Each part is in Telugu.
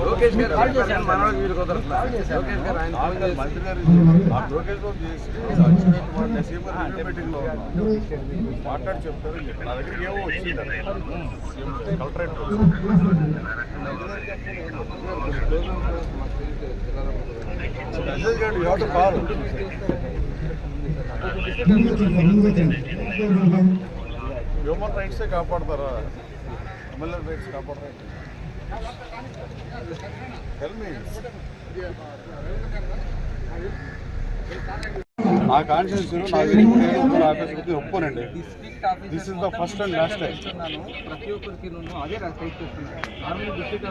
లోకేష్ గారు చెప్పారు, మనోళ్ళకి కుదరట్లా. లోకేష్ గారు ఆయన ఫోన్ చేసి మంత్రి గారు లోకేష్ బాబు చేసి అచ్యుత్ కుమార్ మాట్లాడి చెప్తారు నా దగ్గరికి ఏమో వచ్చింది కలెక్టరేట్ మెసేజ్ ಹ್ಯೂಮನ್ ರೈಟ್ಸೇ ಕಾಪಾಡ್ತಾರ ಹ್ಯೂಮನ್ ರೈಟ್ಸ್ ಕಾಪಾಡ್ತಾರೆ ಹೆಲ್ಮಿ first and last time. చెప్తున్నాను. ఒప్పుకోనండి. This is the first and last time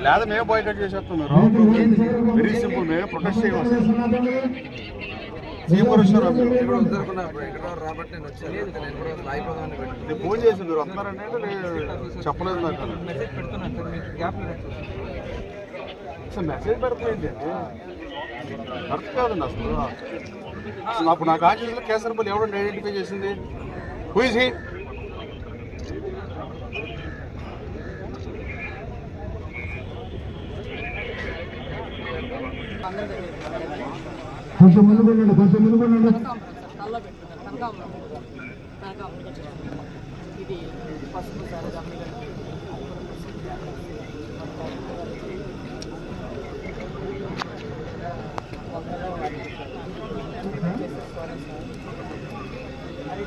లేదా మేమే బాయ్కట్ చేసేస్తాం మీరు వెరీ సింపుల్ మేమే ప్రొటెస్ట్ చేయవచ్చు రాబట్టి ఫోన్ చేసి మీరు వస్తున్నారంటే నేను చెప్పలేదు నాకు. మెసేజ్ పెడుతున్నాయి సార్ కరెక్ట్ కాదండి అసలు. అప్పుడు నా కాన్షియస్లో కేసరపల్లి ఎవడండి ఐడెంటిఫై చేసింది? హూ ఇస్ హీ కొంచెం ముందు ఉండండి కొంచెం ముందు ఉండండి కల్లో పెట్టుకున్నారు కనకాంబరం కనకాంబరం ఇది పసుపు సార్ అది